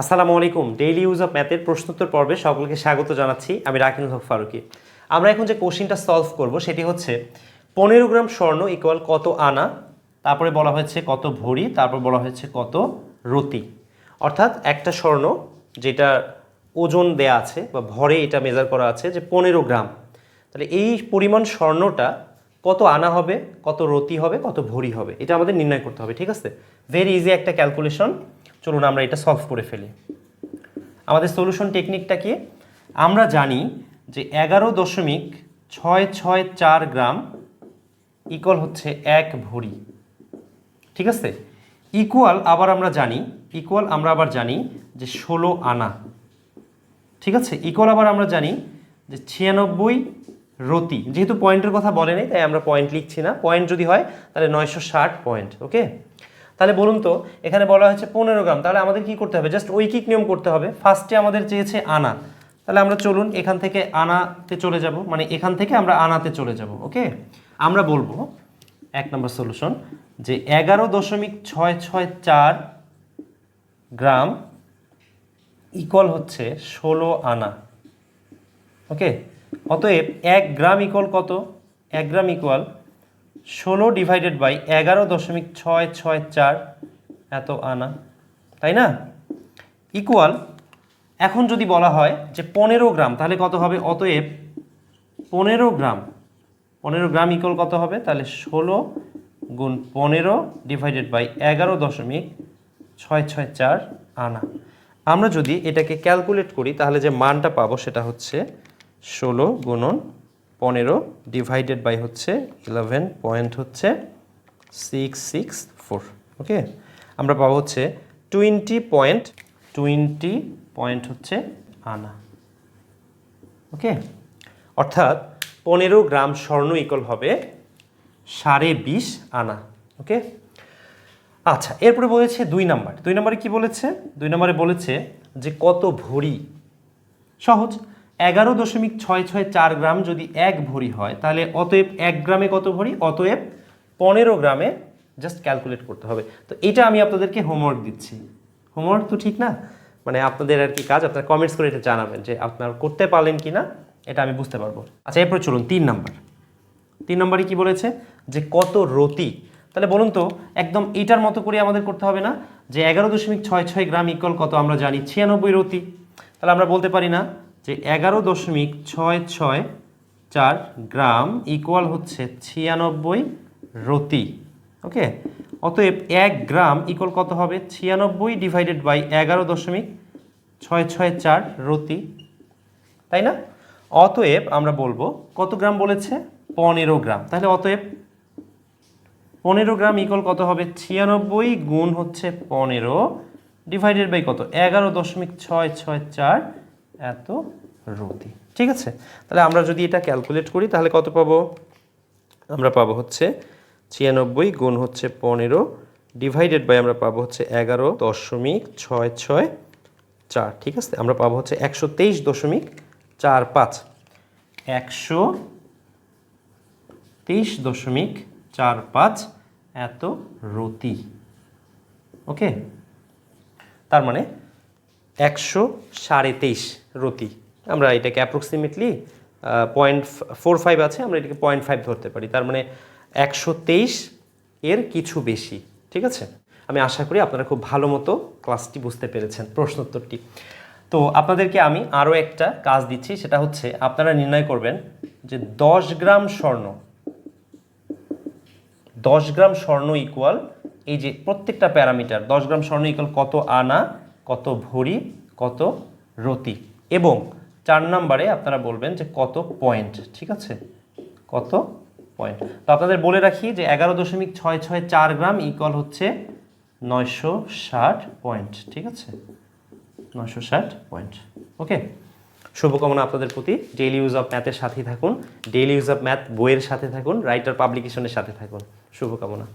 আসসালামু আলাইকুম। Daily use of ম্যাথের প্রশ্নোত্তর পর্বে সকলকে স্বাগত জানাচ্ছি। আমি রাকিনুল হক ফারুকি। আমরা এখন যে কোশ্চিনটা সলভ করব, সেটি হচ্ছে পনেরো গ্রাম স্বর্ণ ইকুয়াল কত আনা, তারপরে বলা হয়েছে কত ভরি, তারপর বলা হয়েছে কত রতি। অর্থাৎ একটা স্বর্ণ যেটা ওজন দেয়া আছে বা ভরে এটা মেজার করা আছে যে পনেরো গ্রাম। তাহলে এই পরিমাণ স্বর্ণটা কত আনা হবে, কত রতি হবে, কত ভরি হবে, এটা আমাদের নির্ণয় করতে হবে, ঠিক আছে? ভেরি ইজি একটা ক্যালকুলেশন চলুন আমরা এটা সলভ করে ফেলি। আমাদের সলিউশন টেকনিকটা কি? আমরা জানি যে এগারো দশমিক ছয় ছয় চার গ্রাম ইকুয়াল হচ্ছে এক ভরি। ঠিক আছে? ইকুয়াল আবার আমরা জানি ইকুয়াল আমরা আবার জানি যে ষোলো আনা। ঠিক আছে? ইকুয়াল আবার আমরা জানি যে ছিয়ানব্বই রতি। যেহেতু পয়েন্টের কথা বলে নেই, তাই আমরা পয়েন্ট লিখছি না। পয়েন্ট যদি হয়, তাহলে নয়শো ষাট পয়েন্ট ওকে তাহলে বলুন তো, এখানে বলা হয়েছে পনেরো গ্রাম, তাহলে আমাদের কি করতে হবে? জাস্ট ঐকিক নিয়ম করতে হবে। ফার্স্টে আমাদের চেয়েছে আনা। তাহলে আমরা চলুন এখান থেকে আনাতে চলে যাব মানে এখান থেকে আমরা আনাতে চলে যাব ওকে আমরা বলব, এক নম্বর সলিউশন যে এগারো দশমিক ছয় ছয় চার গ্রাম ইকল হচ্ছে ষোলো আনা ওকে অতএব এক গ্রাম ইকল কত? এক গ্রাম ইকুয়াল ষোলো ডিভাইডেড বাই এগারো দশমিক ছয় ছয় চার, এত আনা, তাই না? ইকুয়াল এখন যদি বলা হয় যে পনেরো গ্রাম, তাহলে কত হবে? অতএব পনেরো গ্রাম পনেরো গ্রাম ইকুয়াল কত হবে? তাহলে ষোলো গুণ পনেরো ডিভাইডেড বাই এগারো দশমিক ছয় ছয় চার আনা। আমরা যদি এটাকে ক্যালকুলেট করি, তাহলে যে মানটা পাবো সেটা হচ্ছে ষোলো গুণন পনেরো ডিভাইডেড বাই হচ্ছে ইলেভেন পয়েন্ট হচ্ছে সিক্স সিক্স ফোর ওকে আমরা পাবো হচ্ছে টোয়েন্টি পয়েন্ট টোয়েন্টি পয়েন্ট হচ্ছে আনা ওকে অর্থাৎ পনেরো গ্রাম স্বর্ণ ইকল হবে সাড়ে বিশ আনা ওকে আচ্ছা এরপরে বলেছে দুই নাম্বার দুই নম্বরে কি বলেছে? দুই নম্বরে বলেছে যে কত ভরি? সহজ। এগারো দশমিক ছয় ছয় চার গ্রাম যদি এক ভরি হয়, তাহলে অতএব এক গ্রামে কত ভরি? অতএব পনেরো গ্রামে জাস্ট ক্যালকুলেট করতে হবে। তো এটা আমি আপনাদেরকে হোমওয়ার্ক দিচ্ছি। হোমওয়ার্ক তো ঠিক না? মানে আপনাদের আর কি কাজ? আপনারা কমেন্টস করে এটা জানাবেন যে আপনারা করতে পারলেন কি না এটা আমি বুঝতে পারব। আচ্ছা এরপরে চলুন, তিন নাম্বার। তিন নম্বরে কি বলেছে? যে কত রতি? তাহলে বলুন তো, একদম এটার মতো করে আমাদের করতে হবে না যে এগারো দশমিক ছয় ছয় গ্রাম ইকল কত? আমরা জানি ছিয়ানব্বই রতি। তাহলে আমরা বলতে পারি না যে এগারো দশমিক ছয় ছয় চার গ্রাম ইকুয়াল হচ্ছে ছিয়ানব্বই রতি ওকে অতএব এক গ্রাম ইকুয়াল কত হবে? ছিয়ানব্বই ডিভাইডেড বাই এগারো দশমিক ছয় ছয় চার রতি, তাই না? অতএব আমরা বলব কত গ্রাম বলেছে? পনেরো গ্রাম। তাহলে অতএব পনেরো গ্রাম ইকল কত হবে? ছিয়ানব্বই গুণ হচ্ছে পনেরো ডিভাইডেড বাই কত? এগারো দশমিক ছয় ছয় চার এত রতি ঠিক আছে? তাহলে আমরা যদি এটা ক্যালকুলেট করি, তাহলে কত পাবো? আমরা পাবো হচ্ছে ছিয়ানব্বই গুণ হচ্ছে পনেরো ডিভাইডেড বাই আমরা পাবো হচ্ছে এগারো দশমিক ছয় ছয় চার, ঠিক আছে? আমরা পাবো হচ্ছে একশো তেইশ দশমিক চার পাঁচ। একশো তেইশ দশমিক চার পাঁচ এত রতি ওকে? তার মানে একশো সাড়ে তেইশ রতি। আমরা এটাকে অ্যাপ্রক্সিমেটলি পয়েন্ট ফোর ফাইভ আছে, আমরা এটাকে পয়েন্ট ফাইভ ধরতে পারি। তার মানে একশো তেইশ এর কিছু বেশি, ঠিক আছে? আমি আশা করি আপনারা খুব ভালো মতো ক্লাসটি বুঝতে পেরেছেন প্রশ্নোত্তরটি। তো আপনাদেরকে আমি আরও একটা কাজ দিচ্ছি, সেটা হচ্ছে আপনারা নির্ণয় করবেন যে দশ গ্রাম স্বর্ণ, দশ গ্রাম স্বর্ণ ইকুয়াল এই যে প্রত্যেকটা প্যারামিটার, দশ গ্রাম স্বর্ণ ইকুয়াল কত আনা কত ভরি, কত রতি। এবং চার নম্বরে আপনারা বলবেন যে কত পয়েন্ট ঠিক আছে? কত পয়েন্ট তো আপনাদের বলে রাখি যে এগারো দশমিক ছয় ছয় চার গ্রাম ইকুয়াল হচ্ছে নয়শো ষাট পয়েন্ট ঠিক আছে? নয়শো ষাট পয়েন্ট ওকে শুভকামনা আপনাদের প্রতি। ডেইলি ইউজ অফ ম্যাথের সাথেই থাকুন। ডেইলি ইউজ অফ ম্যাথ বইয়ের সাথে থাকুন। রাইটার পাবলিকেশনের সাথে থাকুন। শুভকামনা।